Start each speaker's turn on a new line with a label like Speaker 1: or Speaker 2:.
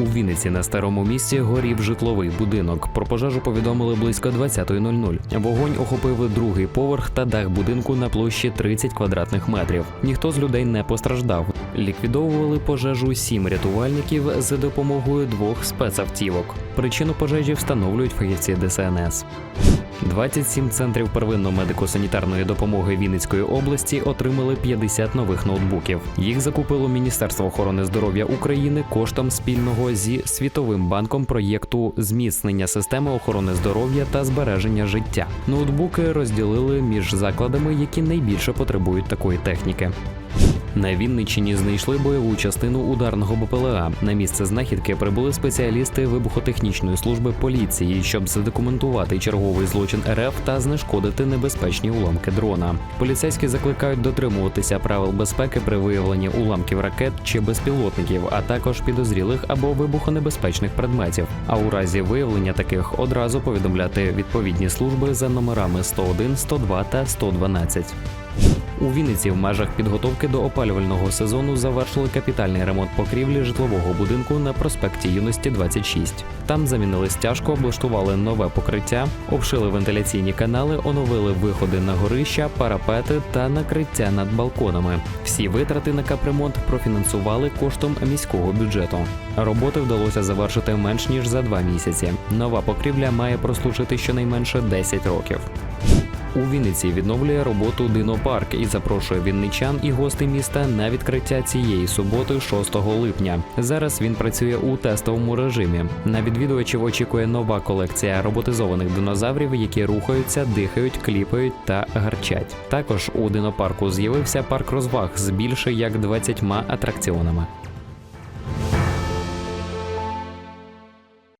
Speaker 1: У Вінниці на старому місці горів житловий будинок. Про пожежу повідомили близько 20.00. Вогонь охопив другий поверх та дах будинку на площі 30 квадратних метрів. Ніхто з людей не постраждав. Ліквідовували пожежу сім рятувальників за допомогою двох спецавтівок. Причину пожежі встановлюють фахівці ДСНС. 27 центрів первинної медико-санітарної допомоги Вінницької області отримали 50 нових ноутбуків. Їх закупило Міністерство охорони здоров'я України коштом спільного зі Світовим банком проєкту зміцнення системи охорони здоров'я та збереження життя. Ноутбуки розділили між закладами, які найбільше потребують такої техніки. На Вінниччині знайшли бойову частину ударного БПЛА. На місце знахідки прибули спеціалісти вибухотехнічної служби поліції, щоб задокументувати черговий злочин РФ та знешкодити небезпечні уламки дрона. Поліцейські закликають дотримуватися правил безпеки при виявленні уламків ракет чи безпілотників, а також підозрілих або вибухонебезпечних предметів. А у разі виявлення таких одразу повідомляти відповідні служби за номерами 101, 102 та 112. У Вінниці в межах підготовки до опалювального сезону завершили капітальний ремонт покрівлі житлового будинку на проспекті Юності 26. Там замінили стяжку, облаштували нове покриття, обшили вентиляційні канали, оновили виходи на горища, парапети та накриття над балконами. Всі витрати на капремонт профінансували коштом міського бюджету. Роботи вдалося завершити менш ніж за два місяці. Нова покрівля має прослужити щонайменше 10 років. У Вінниці відновлює роботу Динопарк і запрошує вінничан і гостей міста на відкриття цієї суботи, 6 липня. Зараз він працює у тестовому режимі. На відвідувачів очікує нова колекція роботизованих динозаврів, які рухаються, дихають, кліпають та гарчать. Також у динопарку з'явився парк розваг з більше як 20 атракціонами.